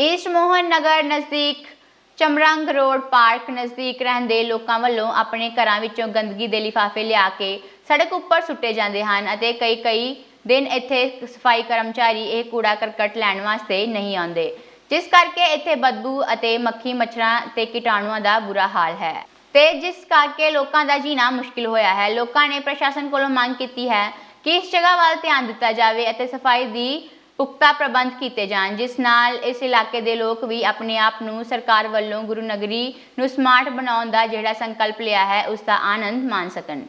East Mohan ਨਗਰ ਨਜ਼ਦੀਕ, ਚਮਰੰਗ road park ਨਜ਼ਦੀਕ ਰਹਿੰਦੇ ਲੋਕਾਂ ਵੱਲੋਂ ਆਪਣੇ ਘਰਾਂ ਵਿੱਚੋਂ ਗੰਦਗੀ ਦੇ ਲਿਫਾਫੇ ਲਿਆ ਕੇ ਸੜਕ ਉੱਪਰ ਸੁੱਟੇ ਜਾਂਦੇ ਹਨ ਅਤੇ ਕਈ ਕਈ ਦਿਨ ਇੱਥੇ ਸਫ਼ਾਈ ਕਰਮਚਾਰੀ ਇਹ ਕੂੜਾ ਕਰਕਟ ਲੈਣ ਵਾਸਤੇ ਨਹੀਂ ਆਉਂਦੇ, ਜਿਸ ਕਰਕੇ ਇੱਥੇ ਬਦਬੂ ਅਤੇ ਮੱਖੀ ਮੱਛਰਾਂ ਤੇ ਕੀਟਾਣੂਆਂ ਦਾ ਬੁਰਾ ਹਾਲ ਹੈ। ਤੇ ਜਿਸ ਕਰਕੇ ਲੋਕਾਂ ਦਾ ਜੀਣਾ ਮੁਸ਼ਕਿਲ ਹੋਇਆ ਹੈ। ਲੋਕਾਂ ਨੇ ਪ੍ਰਸ਼ਾਸਨ ਕੋਲੋਂ ਮੰਗ ਕੀਤੀ ਹੈ ਕਿ ਇਸ ਜਗ੍ਹਾ ਵੱਲ ਧਿਆਨ ਦਿੱਤਾ ਜਾਵੇ ਅਤੇ ਸਫ਼ਾਈ ਦੀ ਪੁਖਤਾ ਪ੍ਰਬੰਧ ਕੀਤੇ ਜਾਣ, ਜਿਸ ਨਾਲ ਇਸ ਇਲਾਕੇ ਦੇ ਲੋਕ ਵੀ ਆਪਣੇ ਆਪ ਨੂੰ ਸਰਕਾਰ ਵੱਲੋਂ ਗੁਰੂ ਨਗਰੀ ਨੂੰ ਸਮਾਰਟ ਬਣਾਉਣ ਦਾ ਜਿਹੜਾ ਸੰਕਲਪ ਲਿਆ ਹੈ, ਉਸ ਦਾ ਆਨੰਦ ਮਾਣ ਸਕਣ।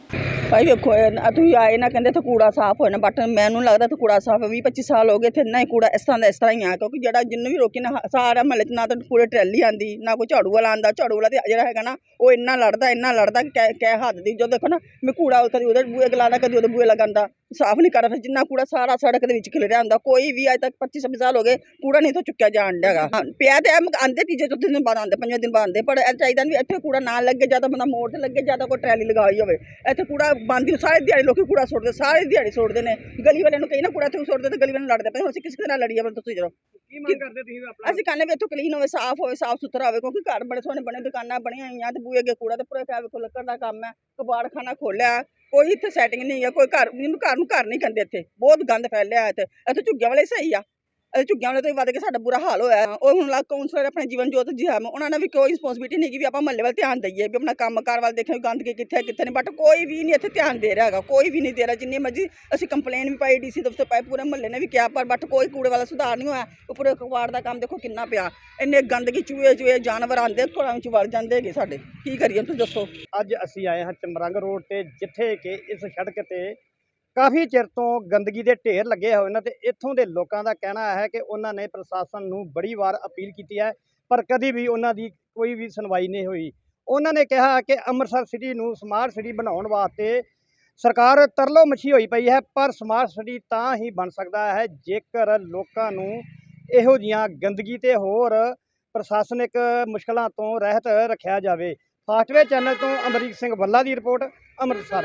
ਭਾਈ ਵੇਖੋ, ਇਹ ਨਾ ਤੁਸੀਂ ਆਏ ਨਾ ਕਹਿੰਦੇ ਤੇ ਕੂੜਾ ਸਾਫ਼ ਹੋਇਆ ਬਟ ਮੈਨੂੰ ਲੱਗਦਾ ਤੇ ਕੂੜਾ ਸਾਫ਼ 20 25 ਸਾਲ ਹੋ ਗਏ ਇੱਥੇ ਨਾ ਹੀ ਕੂੜਾ ਇਸ ਤਰ੍ਹਾਂ ਦਾ ਇਸ ਤਰ੍ਹਾਂ ਹੀ ਆ, ਕਿਉਂਕਿ ਜਿਹੜਾ ਜਿੰਨੂੰ ਵੀ ਰੋਕੀ ਨਾ, ਸਾਰਾ ਮਹੱਲੇ 'ਚ ਨਾ ਤਾਂ ਕੂੜੇ ਟਰੈਲੀ ਆਂਦੀ ਨਾ ਕੋਈ ਝਾੜੂ ਵਾਲਾ ਆਂਦਾ ਝਾੜੂ ਵਾਲਾ ਤੇ ਜਿਹੜਾ ਹੈਗਾ ਨਾ, ਉਹ ਇੰਨਾ ਲੜਦਾ ਇੰਨਾ ਲੜਦਾ ਕਿ ਕਹਿ ਕਹਿ ਹੱਦ ਦੀ, ਜਦੋਂ ਦੇਖੋ ਨਾ, ਮੈਂ ਕੂੜਾ ਕਦੀ ਉਹਦੇ ਬੂਹੇ ਗਲਾਣਾ, ਕਦੀ ਉਹਦੇ ਬੂਹੇ ਲਗਾਉਂਦਾ। ਸਾਫ਼ ਨਹੀਂ ਕਰਦਾ ਫਿਰ ਜਿੰਨਾ ਕੂੜਾ ਸਾਰਾ ਸੜਕ ਦੇ ਵਿੱਚ ਖਿਲਰਿਆ ਹੁੰਦਾ ਕੋਈ ਵੀ ਅੱਜ ਤੱਕ 25 26 ਸਾਲ ਹੋ ਗਏ ਕੂੜਾ ਨਹੀਂ ਤੋਂ ਚੁੱਕਿਆ ਜਾਣ ਡਿਆਗਾ ਪਿਆ ਤੇ ਐਮ ਆਂਦੇ ਤੀਜੇ ਚੌਥੇ ਦਿਨ ਬਾਅਦ ਆਂਦੇ ਪੰਜਵੇਂ ਦਿਨ ਬਾਅਦ ਆਂਦੇ ਪਰ ਇਹ ਚਾਹੀਦਾ ਵੀ ਇੱਥੇ ਕੂੜਾ ਨਾ ਲੱਗੇ ਜਾਂ ਤਾਂ ਬੰਦਾ ਮੋੜ ਤੇ ਲੱਗੇ ਜਾਂ ਤਾਂ ਕੋਈ ਟਰੈਲੀ ਲਗਾਈ ਹੋਵੇ। ਇੱਥੇ ਕੂੜਾ ਬੰਦੀ ਸਾਰੇ ਦਿਹਾੜੀ ਲੋਕੀ ਕੂੜਾ ਸੁੱਟਦੇ ਸਾਰੇ ਦਿਹਾੜੀ ਸੁੱਟਦੇ ਨੇ। ਗਲੀ ਵਾਲਿਆਂ ਨੂੰ ਕਹੀ ਨਾ ਕੂੜਾ ਇੱਥੇ ਸੁੱਟਦੇ ਤੇ ਗਲੀ ਵਾਲਿਆਂ ਨੂੰ ਲੜਦੇ ਪਏ ਹੁਣ ਅਸੀਂ ਕਿਸੇ ਨਾਲ ਲੜੀਏ ਪਰ ਤੁਸੀਂ ਜਰੋ ਕੀ ਮੰਗ ਕਰਦੇ ਤੁਸੀਂ ਆਪਣਾ? ਅਸੀਂ ਕਹਿੰਦੇ ਵੀ ਇੱਥੋਂ ਕਲੀਨ ਹੋਵੇ ਸਾਫ਼ ਹੋਵੇ ਸਾਫ਼ ਸੁਥਰਾ ਹੋਵੇ ਕਿਉਂਕਿ ਘਰ ਬੜੇ ਸੋਹਣੇ ਬਣੇ ਦੁਕਾਨਾਂ ਬਣੀਆਂ ਹੋਈਆਂ ਤੇ ਬੂਏ ਅੱਗੇ ਕੂੜਾ ਤੇ ਪੂਰੇ ਪਿਆ ਵੇਖੋ ਲੱਕੜ ਦਾ ਕੰਮ ਹੈ ਕਬਾੜਖਾਨਾ ਖੋਲਿਆ। ਕੋਈ ਇੱਥੇ ਸੈਟਿੰਗ ਨਹੀਂ ਹੈ ਕੋਈ ਘਰ ਇਹਨੂੰ ਘਰ ਨੂੰ ਘਰ ਨਹੀਂ ਕਹਿੰਦੇ ਇੱਥੇ। ਬਹੁਤ ਗੰਦ ਫੈਲਿਆ ਇੱਥੇ। ਇੱਥੇ ਝੁੱਗਿਆਂ ਵਾਲੇ ਸਹੀ ਆ। ਝੁੱਗੀਆਂ ਵਾਲੇ ਤੋਂ ਵੀ ਵੱਧ ਕੇ ਸਾਡਾ ਬੁਰਾ ਹਾਲ ਹੋਇਆ। ਉਹ ਹੁਣ ਲਾ ਕਾਉਂਸਲਰ ਆਪਣੇ ਜੀਵਨ ਜੋਤ ਜੀ ਹਨ ਉਹਨਾਂ ਨੇ ਵੀ ਕੋਈ ਰਿਸਪੌਂਸਿਬਿਲਟੀ ਨਹੀਂ ਕਿ ਵੀ ਆਪਾਂ ਮਹੱਲੇ ਵੱਲ ਧਿਆਨ ਦਈਏ ਵੀ ਆਪਣਾ ਕੰਮ ਕਾਰ ਵੱਲ ਦੇਖੀਏ ਗੰਦਗੀ ਕਿੱਥੇ ਹੈ, ਕਿੱਥੇ ਨਹੀਂ ਬਟ ਕੋਈ ਵੀ ਨਹੀਂ ਇੱਥੇ ਧਿਆਨ ਦੇ ਰਿਹਾ ਹੈਗਾ ਕੋਈ ਵੀ ਨਹੀਂ ਦੇ ਰਿਹਾ ਜਿੰਨੀ ਮਰਜ਼ੀ ਅਸੀਂ ਕੰਪਲੇਨ ਵੀ ਪਾਈ ਡੀਸੀ ਦਫ਼ਤਰ ਪਾਈ ਪੂਰੇ ਮਹੱਲੇ ਨੇ ਵੀ ਕਿਹਾ ਪਰ ਬਟ ਕੋਈ ਕੂੜੇ ਵਾਲਾ ਸੁਧਾਰ ਨਹੀਂ ਹੋਇਆ ਉੱਪਰ ਕਵਾੜ ਦਾ ਕੰਮ ਦੇਖੋ ਕਿੰਨਾ ਪਿਆ ਇੰਨੇ ਗੰਦਗੀ ਚੂਹੇ ਚੂਹੇ ਜਾਨਵਰ ਆਂਦੇ ਘਰਾਂ ਵਿੱਚ ਵੜ ਜਾਂਦੇ ਹੈਗੇ ਸਾਡੇ ਕੀ ਕਰੀਏ ਤੁਸੀਂ ਦੱਸੋ? ਅੱਜ ਅਸੀਂ ਆਏ ਹਾਂ ਚਮਰੰਗ ਰੋਡ ਤੇ ਜਿੱਥੇ ਕਿ ਇਸ ਸੜਕ ਤੇ ਕਾਫੀ ਚਿਰ ਤੋਂ ਗੰਦਗੀ ਦੇ ਢੇਰ ਲੱਗੇ ਹੋਏ ਨੇ ਤੇ ਇੱਥੋਂ ਦੇ ਲੋਕਾਂ ਦਾ ਕਹਿਣਾ ਹੈ ਕਿ ਉਹਨਾਂ ਨੇ ਪ੍ਰਸ਼ਾਸਨ ਨੂੰ ਬੜੀ ਵਾਰ ਅਪੀਲ ਕੀਤੀ ਹੈ, ਪਰ ਕਦੀ ਵੀ ਉਹਨਾਂ ਦੀ ਕੋਈ ਵੀ ਸੁਣਵਾਈ ਨਹੀਂ ਹੋਈ। ਉਹਨਾਂ ਨੇ ਕਿਹਾ ਕਿ ਅੰਮ੍ਰਿਤਸਰ ਸਿਟੀ ਨੂੰ ਸਮਾਰਟ ਸਿਟੀ ਬਣਾਉਣ ਵਾਸਤੇ ਸਰਕਾਰ ਤਰਲੋ ਮੱਛੀ ਹੋਈ ਪਈ ਹੈ, ਪਰ ਸਮਾਰਟ ਸਿਟੀ ਤਾਂ ਹੀ ਬਣ ਸਕਦਾ ਹੈ ਜੇਕਰ ਲੋਕਾਂ ਨੂੰ ਇਹੋ ਜੀਆਂ ਗੰਦਗੀ ਤੇ ਹੋਰ ਪ੍ਰਸ਼ਾਸਨਿਕ ਮੁਸ਼ਕਲਾਂ ਤੋਂ ਰਹਿਤ ਰੱਖਿਆ ਜਾਵੇ। ਫਾਸਟਵੇ ਚੈਨਲ ਤੋਂ ਅਮਰੀਕ ਸਿੰਘ ਬੱਲਾ ਦੀ ਰਿਪੋਰਟ, ਅੰਮ੍ਰਿਤਸਰ।